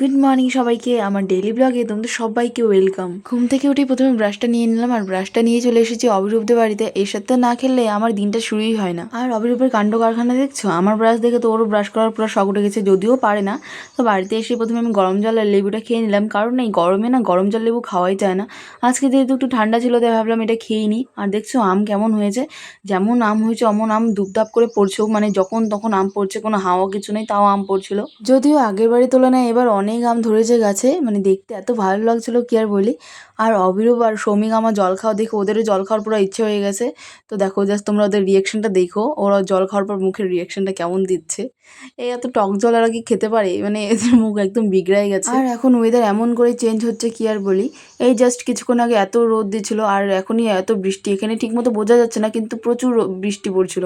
Good morning সবাইকে, আমার daily ব্লগে তোমাদের সবাইকে ওয়েলকাম ঘুম থেকে উঠে প্রথমে ব্রাশটা নিয়ে নিলাম, আর ব্রাশটা নিয়ে চলে এসেছি অবিরূপদের বাড়িতে। এর সাথে না খেললে আমার দিনটা শুরুই হয় না। আর অবিরূপের কাণ্ড কারখানা দেখছ? আমার ব্রাশ দেখে তো ওরও ব্রাশ করার পুরো শখ উঠে গেছে, যদিও পারে না। তো বাড়িতে এসে প্রথমে আমি গরম জল আর লেবুটা খেয়ে নিলাম, কারণ এই গরমে না গরম জল লেবু খাওয়াই যায় না। আজকে যেহেতু একটু ঠান্ডা ছিল, তাই ভাবলাম এটা খেয়েই নিই। আর দেখছ, আম কেমন হয়েছে? যেমন আম হয়েছে, অমন আম দুপদাপ করে পড়ছেও। মানে যখন তখন আম পড়ছে, কোনো হাওয়া কিছু নেই, তাও আম পড়ছিল। যদিও আগের বাড়ির তুলনায় এবার অনেক আম ধরেছে গাছে মানে দেখতে এত ভালো লাগছিল কি আর বলি। আর অবিরূপ আর সৌমিক আমার জল খাওয়া দেখে ওদেরও জল খাওয়ার পুরো ইচ্ছে হয়ে গেছে। তো দেখো জাস্ট তোমরা ওদের রিয়াকশনটা দেখো, ওরা জল খাওয়ার পর মুখের রিয়াকশনটা কেমন দিচ্ছে। এই এত টক জল আর কি খেতে পারে? মানে এদের মুখ একদম বিগড়াই গেছে। আর এখন ওয়েদার এমন করে চেঞ্জ হচ্ছে কি আর বলি? এই জাস্ট কিছুক্ষণ আগে এত রোদ দিচ্ছিল আর এখনই এত বৃষ্টি। এখানে ঠিকমতো বোঝা যাচ্ছে না, কিন্তু প্রচুর বৃষ্টি পড়ছিল।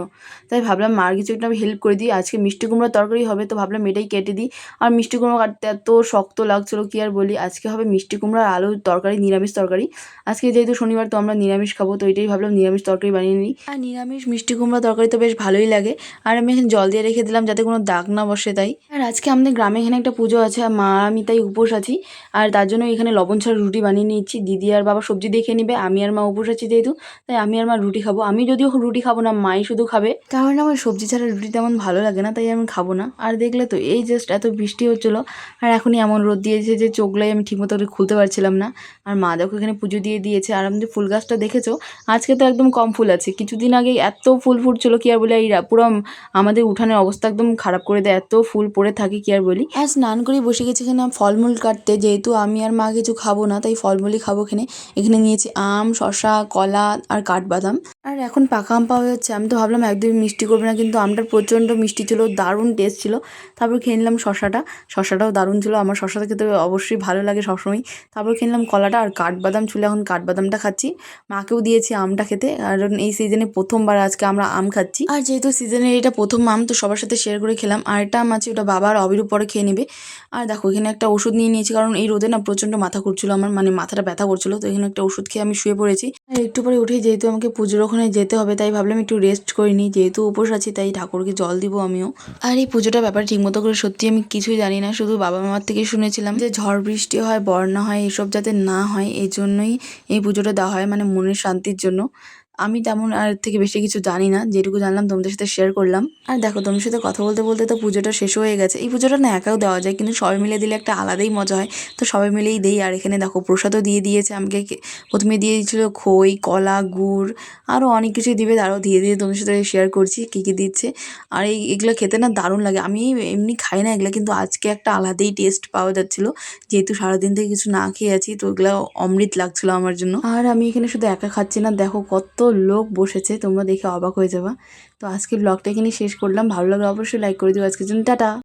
তাই ভাবলাম, মার কিছু একটা আমি হেল্প করে দিই। আজকে মিষ্টি কুমড়োর তরকারি হবে, তো ভাবলাম এটাই কেটে দিই। আর মিষ্টি কুমড়ো কাটতে এত শক্ত লাগছিল, কি আর বলি? আজকে হবে মিষ্টি কুমড়ার আলুর তরকারি, নিরামিষ তরকারি। আজকে যেহেতু শনিবার, তো আমরা নিরামিষ খাব, তো এটাই ভাবলাম নিরামিষ তরকারি বানিয়ে নিই। আর নিরামিষ মিষ্টি কুমড়ো তরকারি তো বেশ ভালোই লাগে। আর আমি এখানে জল দিয়ে রেখে দিলাম যাতে কোনো দাগ না বসে তাই। আর আজকে আমাদের গ্রামে এখানে একটা পুজো আছে, আর মা, আমি তাই উপোস আছি। আর তার জন্য এখানে লবণ ছাড়া রুটি বানিয়ে নিচ্ছি। দিদি আর বাবা সবজি দেখে নিবে, আমি আর মা উপোস আছি যেহেতু, তাই আমি আর মা রুটি খাব। আমি যদিও রুটি খাব না, মাই শুধু খাবে। কারণ আমার সবজি ছাড়া রুটি তেমন ভালো লাগে না, তাই আমি খাব না। আর দেখলে তো, এই জাস্ট এত বৃষ্টি হচ্ছিল। আর এখনই এমন রোদ দিয়েছে যে চোখলাই আমি ঠিকমতো করে খুলতে পারছিলাম না। আর মা দেখো এখানে পুজো দিয়ে দিয়েছে। আর আমাদের ফুল গাছটা দেখেছ? আজকে তো একদম কম ফুল আছে। কিছুদিন আগে এত ফুল ফুটছিল কি আর বলে, এই পুরো আমাদের উঠানের অবস্থা একদম খারাপ করে দেয়। এত ফুল পড়ে থাকে কি আর বলি। আর স্নান করে বসে গেছি এখানে। ফলমূল কাটতে যেহেতু আমি আর মা কিছু খাব না, তাই ফলমূলই খাব এখানে। এখানে নিয়েছি আম শশা কলা আর কাঠবাদাম। আর এখন পাকা আম পাওয়া যাচ্ছে। আমি তো ভাবলাম একদমই মিষ্টি করবে না, কিন্তু আমটা প্রচণ্ড মিষ্টি ছিল, দারুণ টেস্ট ছিল। তারপর খেয়ে নিলাম শশাটা। শশাটাও দারুণ ছিল। আমার শশাটা খেতে অবশ্যই ভালো লাগে সবসময় তারপর খেয়ে নিলাম কলাটা আর কাঠবাদাম ছিল, এখন কাঠবাদামটা খাচ্ছি। মাকেও দিয়েছি আমটা খেতে। কারণ এই সিজনে প্রথমবার আজকে আমরা আম খাচ্ছি। আর যেহেতু সিজনের এটা প্রথম আম, তো সবার সাথে শেয়ার করে খেলাম। আর একটা আম আছে, ওটা বাবা আর অবিরূপ পরে খেয়ে নেবে। আর দেখো, এখানে একটা ওষুধ নিয়ে নিয়েছি, কারণ এই রোদে না প্রচণ্ড মাথা করছিল আমার মানে মাথাটা ব্যথা করছিল। তো এখানে একটা ওষুধ খেয়ে আমি শুয়ে পড়েছি। আর একটু পরে উঠে যেহেতু আমাকে পুজোর ওখানে যেতে হবে, তাই ভাবলাম একটু রেস্ট করে নিই। যেহেতু উপোস আছি, তাই ঠাকুরকে জল দিব আমিও। আর এই পুজোটা ব্যাপার ঠিকমতো করে সত্যি আমি কিছুই জানি না, শুধু বাবা মামার থেকে শুনেছিলাম যে ঝড় বৃষ্টি হয় বর্ণা হয়, এসব যাতে না হয় এই জন্যই এই পুজোটা দেওয়া হয় মানে মনের শান্তির জন্য। আমি তেমন আর থেকে বেশি কিছু জানি না, যেটুকু জানলাম তোমাদের সাথে শেয়ার করলাম। আর দেখো তোমার সাথে কথা বলতে বলতে তো পুজোটা শেষ হয়ে গেছে। এই পুজোটা না একাও দেওয়া যায়, কিন্তু সবাই মিলে দিলে একটা আলাদাই মজা হয়। তো সবাই মিলেই দেই, আর এখানে দেখো, প্রসাদও দিয়ে দিয়েছে আমাকে। প্রথমে দিয়ে দিয়েছিল খই, কলা, গুড় আরও অনেক কিছু দিবে, তারও ধীরে ধীরে তোমাদের সাথে শেয়ার করছি, কী কী দিচ্ছে। আর এই, এগুলো খেতে না দারুণ লাগে। আমি এমনি খাই না এগুলো, কিন্তু আজকে একটা আলাদাই টেস্ট পাওয়া যাচ্ছিল। যেহেতু সারাদিন থেকে কিছু না খেয়ে আছি, তো এগুলো অমৃত লাগছিল আমার জন্য। আর আমি এখানে শুধু একা খাচ্ছি না, দেখো কত লোক বসেছে, তোমরা দেখে অবাক হয়ে যাবা। তো আজকের ব্লগটা এখানে শেষ করলাম। ভালো লাগলে অবশ্যই লাইক করে দিও। আজকের জন্য টাটা।